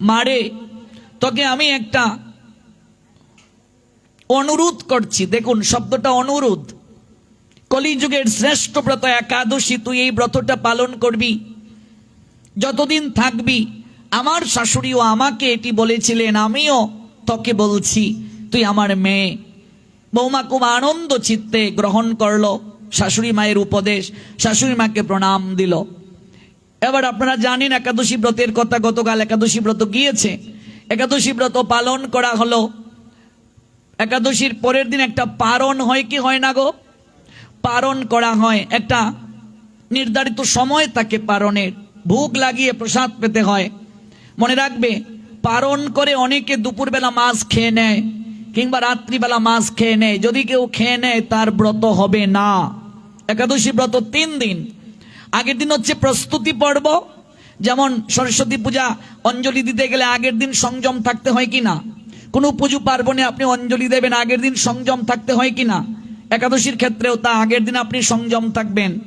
মারে, তোকে আমি একটা অনুরোধ করছি। দেখুন, শব্দটা অনুরোধ। কলিযুগের শ্রেষ্ঠ ব্রত একাদশী, তুই এই ব্রতটা পালন করবি। যতদিন থাকবি, আমার শাশুড়িও আমাকে এটি বলেছিলেন, আমিও তোকে বলছি, তুই আমার মেয়ে। বৌমা খুব আনন্দ চিত্তে গ্রহণ করল, শাশুড়ি মায়ের উপদেশ, শাশুড়ি মাকে প্রণাম দিল। এবার আপনারা জানেন একাদশী ব্রতের কথা, গতকাল একাদশী ব্রত গিয়েছে। একাদশী ব্রত পালন করা হলো। একাদশীর পরের দিন একটা পারণ হয় কি হয় না গো? পারণ করা হয়। একটা নির্ধারিত সময় তাকে পারণের। ভোগ লাগিয়ে প্রসাদ পেতে হয়। মনে রাখবে, পারণ করে অনেকে দুপুরবেলা মাছ খেয়ে নেয় কিংবা রাত্রিবেলা মাছ খেয়ে নেয়। যদি কেউ খেয়ে নেয়, তার ব্রত হবে না। একাদশী ব্রত তিন দিন। আগের দিন হচ্ছে প্রস্তুতি পর্ব। যেমন সরস্বতী পূজা, অঞ্জলি দিতে গেলে আগের দিন সংযম থাকতে হয় কি না? কোনো পুজো পার্বণে আপনি অঞ্জলি দেবেন, আগের দিন সংযম থাকতে হয় কি না? একাদশীর ক্ষেত্রেও তা, আগের দিন আপনি সংযম থাকবেন।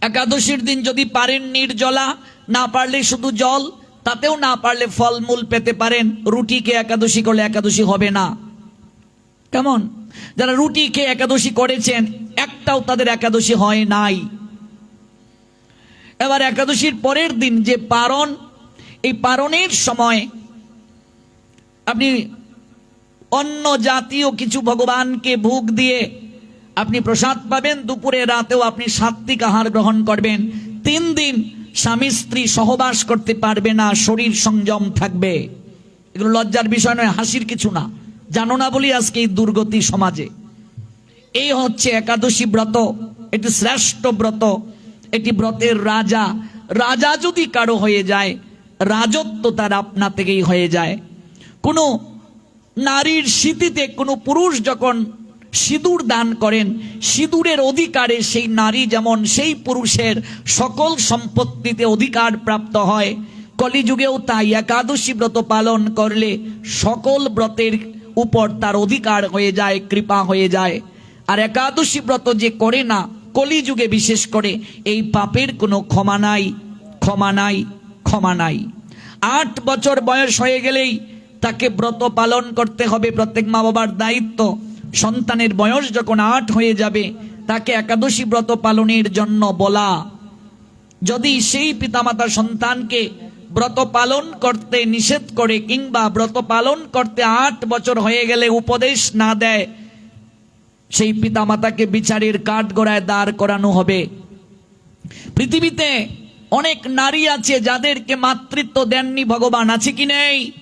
একাদশীর দিন যদি পারেন নির্জলা, না পারলে শুধু জল, তাতেও না পারলে ফলমূল পেতে পারেন। রুটি খেয়ে একাদশী করলে একাদশী হবে না। কেমন? যারা রুটি খেয়ে একাদশী করেছেন, একটাও তাদের একাদশী হয় নাই। এবার একাদশীর পরের দিন যে পারণ, এই পারণের সময় আপনি অন্য জাতীয় কিছু ভগবানকে ভোগ দিয়ে আপনি প্রসাদ পাবেন, দুপুরে, রাতেও আপনি সাত্বিক আহার গ্রহণ করবেন। তিন দিন স্বামী স্ত্রী সহবাস করতে পারবে না, শরীর সংযম থাকবে। এগুলো লজ্জার বিষয় নয়, হাসির কিছু না। জানো না বলি আজকে এই দুর্গতি সমাজে। এই হচ্ছে একাদশী ব্রত, এটি শ্রেষ্ঠ ব্রত। এটি ব্রতের রাজা। রাজা যদি কারও হয়ে যায়, রাজত্ব তার আপনা থেকেই হয়ে যায়। কোনো নারীর স্মৃতিতে কোনো পুরুষ যখন সিঁদুর দান করেন, সিঁদুরের অধিকারে সেই নারী যেমন সেই পুরুষের সকল সম্পত্তিতে অধিকার প্রাপ্ত হয়, কলিযুগেও তাই একাদশী ব্রত পালন করলে সকল ব্রতের উপর তার অধিকার হয়ে যায়, কৃপা হয়ে যায়। আর একাদশী ব্রত যে করে না কলিযুগে বিশেষ করে এই পাপের কোনো ক্ষমা নাই ক্ষমা নাই ক্ষমা নাই। আট বছর বয়স হয়ে গেলেই তাকে ব্রত পালন করতে হবে। প্রত্যেক মা বাবার দায়িত্ব। সন্তানের বয়স যখন আট হয়ে যাবে, তাকে একাদশী ব্রত পালনের জন্য বলা। যদি সেই পিতামাতা সন্তানকে ব্রত পালন করতে নিষেধ করে কিংবা ব্রত পালন করতে আট বছর হয়ে গেলে উপদেশ না দেয় সেই পিতামাতাকে বিচারের কাঠ গড়ায় দাঁড় করানো হবে। পৃথিবীতে অনেক নারী আছে যাদেরকে মাতৃত্ব দেননি ভগবান। আছে কি নেই?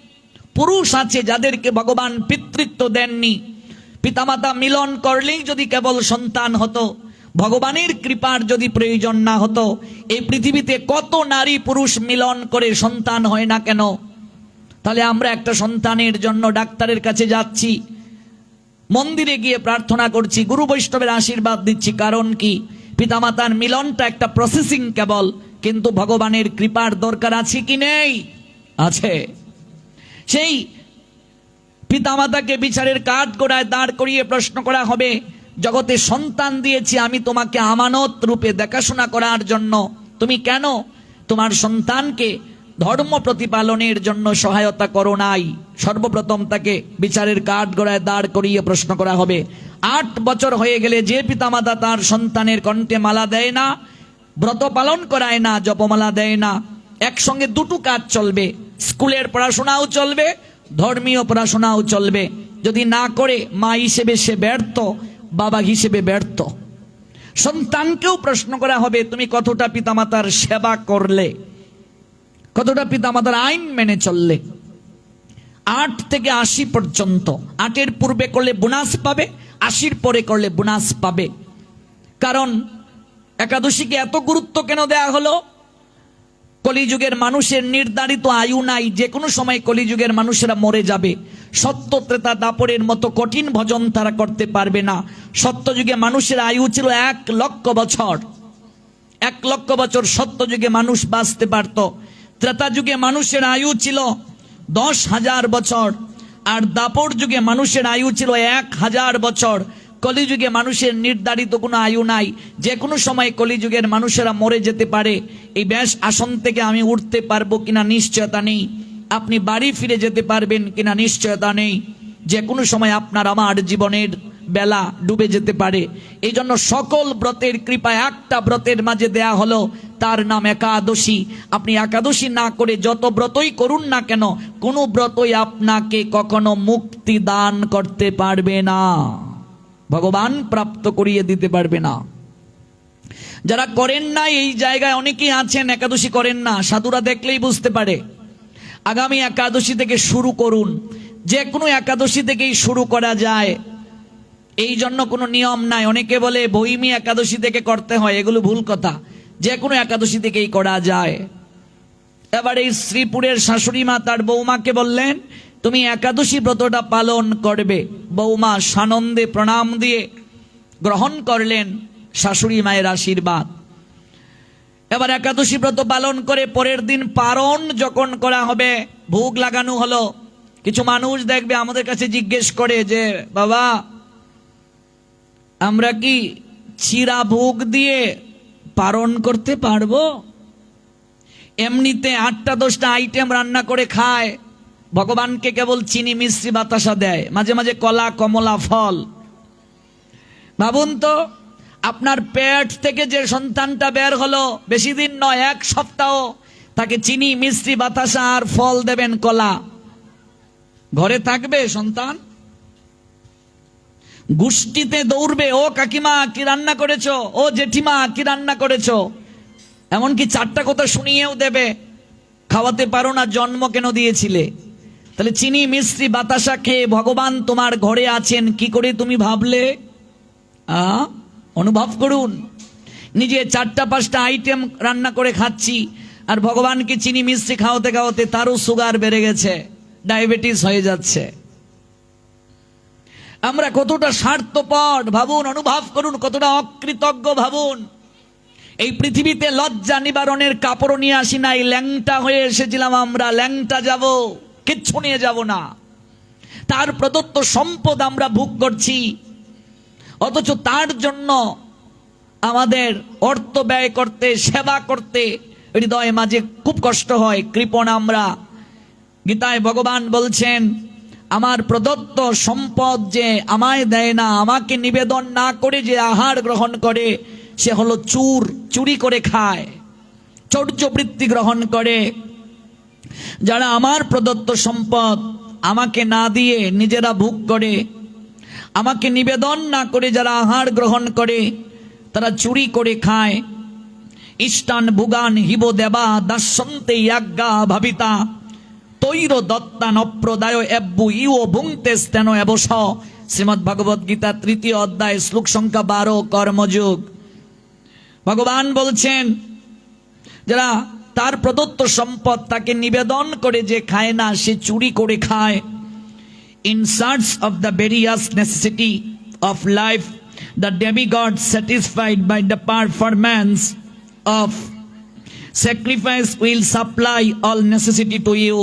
পুরুষ আছে যাদেরকে ভগবান পিতৃত্ব দেননি। পিতামাতা মিলন করলেই যদি কেবল সন্তান হতো, ভগবানের কৃপার যদি প্রয়োজন না হতো, এই পৃথিবীতে কত নারী পুরুষ মিলন করে সন্তান হয় না কেন? তাহলে আমরা একটা সন্তানের জন্য ডাক্তারের কাছে যাচ্ছি। মন্দিরে গিয়ে প্রার্থনা করছি, গুরু বৈষ্ণবের আশীর্বাদ দিচ্ছি। কারণ কি? পিতামাতার মিলনটা একটা প্রসেসিং কেবল, কিন্তু ভগবানের কৃপার দরকার আছে কি নেই? আছে। সেই পিতামাতাকে বিচারের কাঠ গোড়ায় দাঁড় করিয়ে প্রশ্ন করা হবে, জগতে সন্তান দিয়েছি আমি তোমাকে আমানত রূপে দেখাশোনা করার জন্য। তুমি কেন তোমার সন্তানকে ধর্ম প্রতিপালনের জন্য সহায়তা করো নাই? সর্বপ্রথম তাকে বিচারের কাঠ গোড়ায় দাঁড় করিয়ে প্রশ্ন করা হবে। আট বছর হয়ে গেলে যে পিতামাতা তার সন্তানের কণ্ঠে মালা দেয় না, ব্রত পালন করায় না, জপমালা দেয় না, একসঙ্গে দুটো কাজ চলবে। স্কুলের পড়াশোনাও চলবে, ধর্মীয় পড়াশোনাও চলবে। যদি না করে, মা হিসেবে সে ব্যর্থ, বাবা হিসেবে ব্যর্থ। সন্তানকেও প্রশ্ন করা হবে, তুমি কতটা পিতামাতার সেবা করলে? কতটা পিতামাতার আইন মেনে চললে? আট থেকে আশি পর্যন্ত। আটের পূর্বে করলে বোনাস পাবে, আশির পরে করলে বোনাস পাবে। কারণ একাদশীকে এত গুরুত্ব কেন দেয়া হলো? কলিযুগের মানুষের নির্ধারিত আয়ু নাই যে কোনো সময় কলিযুগের মানুষেরা মরে যাবে। সত্য ত্রেতা দাপরের মতো কঠিন ভজন তারা করতে পারবে না। সত্যযুগে মানুষের আয়ু ছিল এক লক্ষ বছর। এক লক্ষ বছর সত্যযুগে মানুষ বাঁচতে পারত। ত্রেতা যুগে মানুষের আয়ু ছিল দশ হাজার বছর। আর দাপর যুগে মানুষের আয়ু ছিল এক হাজার বছর। কলিযুগে মানুষের নির্ধারিত কোনো আয়ু নাই। যে কোনো সময় কলিযুগের মানুষেরা মরে যেতে পারে। এই ব্যাস আসন থেকে আমি উঠতে পারব কিনা নিশ্চয়তা নেই। আপনি বাড়ি ফিরে যেতে পারবেন কিনা নিশ্চয়তা নেই। যে কোনো সময় আপনার আমার জীবনের বেলা ডুবে যেতে পারে। এই জন্য সকল ব্রতের কৃপা একটা ব্রতের মাঝে দেয়া হলো। তার নাম একাদশী। আপনি একাদশী না করে যত ব্রতই করুন না কেন, কোনো ব্রতই আপনাকে কখনো মুক্তি দান করতে পারবে না। ভগবান প্রাপ্ত করিয়ে দিতে পারবে না। যারা করেন না, এই জায়গায় অনেকেই আছেন, একাদশী করেন না। সাধুরা দেখলেই বুঝতে পারে। আগামী একাদশী থেকে শুরু করুন। যে কোনো একাদশী থেকেই শুরু করা যায়। এই জন্য কোনো নিয়ম নাই। অনেকে বলে বহিমি একাদশী থেকে করতে হয়। এগুলো ভুল কথা। যে কোনো একাদশী থেকেই করা যায়। এবার এই শ্রীপুরের শাশুড়ি মা তার বৌমাকে বললেন, তুমি একাদশী ব্রতটা পালন করবে। বৌমা সানন্দে প্রণাম দিয়ে গ্রহণ করলেন শাশুড়ি মায়ের আশীর্বাদ। এবার একাদশী ব্রত পালন করে পরের দিন পারণ যখন করা হবে, ভোগ লাগানো হলো, কিছু মানুষ দেখবে আমাদের কাছে জিজ্ঞেস করে যে, বাবা, আমরা কি চিরা ভোগ দিয়ে পালন করতে পারব? এমনিতে আটটা দশটা আইটেম রান্না করে খায়। ভগবানকে কেবল চিনি মিশ্রি বাতাসা দেয়। মাঝে মাঝে কলা, কমলা, ফল। ভাবুন তো, আপনার পেট থেকে যে সন্তানটা বের হলো, বেশি দিন নয়, এক সপ্তাহ, তাকে চিনি, মিশ্রি, বাতাসা আর ফল দেবেন কলা। ঘরে থাকবে সন্তান? গোষ্ঠীতে দৌড়বে, ও কাকিমা, কি রান্না করেছ? ও জেঠিমা, কি রান্না করেছ? এমনকি চারটা কথা শুনিয়েও দেবে, খাওয়াতে পারো না, জন্ম কেন দিয়েছিলে? তাহলে চিনি, মিষ্টি, বাতাসা খেয়ে ভগবান তোমার ঘরে আছেন, কি করে তুমি ভাবলে? অনুভব করুন। নিজে চারটা পাঁচটা আইটেম রান্না করে খাচ্ছি, আর ভগবানকে চিনি, মিষ্টি খাওয়াতে খাওয়াতে তারও সুগার বেড়ে গেছে ডায়াবেটিস হয়ে যাচ্ছে। আমরা কতটা স্বার্থপর, ভাবুন, অনুভব করুন, কতটা অকৃতজ্ঞ, ভাবুন। এই পৃথিবীতে লজ্জা নিবারণের কাপড় নিয়ে আসি নাই, ল্যাংটা হয়ে এসেছিলাম আমরা, ল্যাংটা যাব, কিচ্ছু নিয়ে যাব না। তার প্রদত্ত সম্পদ আমরা ভোগ করছি, অথচ তার জন্য আমাদের অর্থ ব্যয় করতে, সেবা করতে হৃদয় মাঝে খুব কষ্ট হয়, কৃপণ আমরা। গীতায় ভগবান বলছেন আমার প্রদত্ত সম্পদ যে আমায় দেয় না, আমাকে নিবেদন না করে যে আহার গ্রহণ করে, সে হলো চুর, চুরি করে খায় চৌর্যবৃত্তি গ্রহণ করে। যারা আমার প্রদত্ত সম্পদ আমাকে না দিয়ে নিজেরা ভোগ করে, আমাকে নিবেদন না করে যারা আহার গ্রহণ করে, তারা চুরি করে খায়। ইষ্টান ভুগান হিব দেবা দাসন্তে ইয়াজ্ঞা ভাবিতা। তৈর দত্তা নপ্রদায় এব্বু ইও ভুংতেস তেন এবস শ্রীমৎ ভগবত গীতা তৃতীয় অধ্যায়, শ্লোক সংখ্যা বারো, কর্মযুগ। ভগবান বলছেন, যারা তার প্রদত্ত সম্পদ তাকে নিবেদন করে যে খায় না, সে চুরি করে খায়। In search of the various necessity of life the deity satisfied by the performance of sacrifice will supply all necessity to you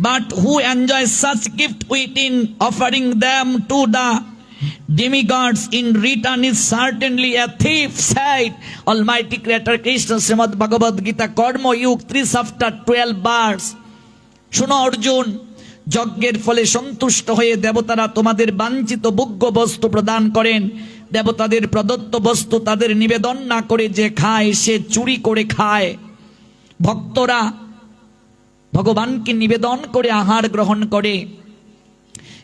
But who enjoys such gift within offering them to the demigods in return is certainly a thief, said Almighty Creator Krishna Srimad Bhagavad Gita Karma Yug 3 chapter 12 verse. শুনো অর্জুন যজ্ঞের ফলে সন্তুষ্ট হয়ে দেবতারা তোমাদের বাঞ্ছিত ভোগ্য বস্তু প্রদান করেন দেবতাদের প্রদত্ত বস্তু তাদের নিবেদন না করে যে খায় সে চুরি করে খায় ভক্তরা ভগবানকে নিবেদন করে, আহার গ্রহণ করে।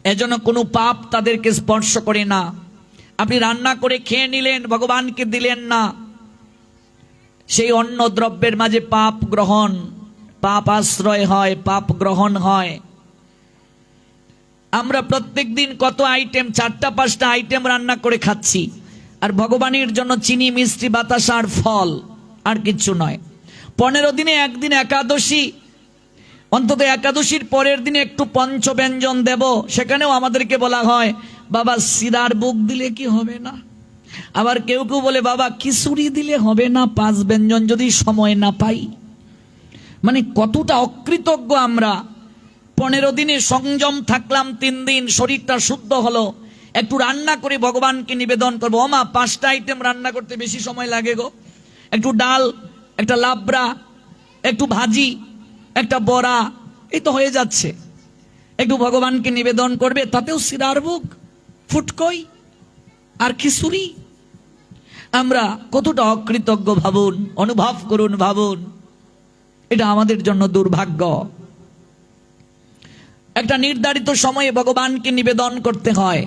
এজন্য কোনো পাপ তাদেরকে স্পর্শ করে না। আপনি রান্না করে খেয়ে নিলেন, ভগবানকে দিলেন না। সেই অন্ন দ্রব্যের মাঝে পাপ গ্রহণ, পাপ আশ্রয় হয়, পাপ গ্রহণ হয়। আমরা প্রত্যেক দিন কত আইটেম, চারটা, পাঁচটা আইটেম রান্না করে খাচ্ছি। আর ভগবানের জন্য চিনি, মিষ্টি, বাতাসা আর ফল, আর কিচ্ছু নয়। পনেরো দিনে একদিন একাদশী অন্তত একাদশীর পরের দিনে একটু পঞ্চব্যঞ্জন দেব, সেখানেও আমাদেরকে বলা হয়, বাবা সিরার বুক দিলে কি হবে না? আবার কেউ কেউ বলে, বাবা, খিচুড়ি দিলে হবে না, পাঁচ ব্যঞ্জন যদি সময় না পাই। মানে কতটা অকৃতজ্ঞ আমরা। পনেরো দিনে সংযম থাকলাম, তিন দিন শরীরটা শুদ্ধ হলো। একটু রান্না করে ভগবানকে নিবেদন করব। ওমা, পাঁচটা আইটেম রান্না করতে বেশি সময় লাগে গো। একটু ডাল, একটা লাবড়া, একটু ভাজি একটা বড়া, এই তো হয়ে যাচ্ছে। একটু ভগবানকে নিবেদন করবে, তাতেও সিরার ভোগ ফুটকই আর খিচুড়ি। আমরা কতটা অকৃতজ্ঞ ভাবুন, অনুভব করুন ভাবুন, এটা আমাদের জন্য দুর্ভাগ্য। একটা নির্ধারিত সময়ে ভগবানকে নিবেদন করতে হয়।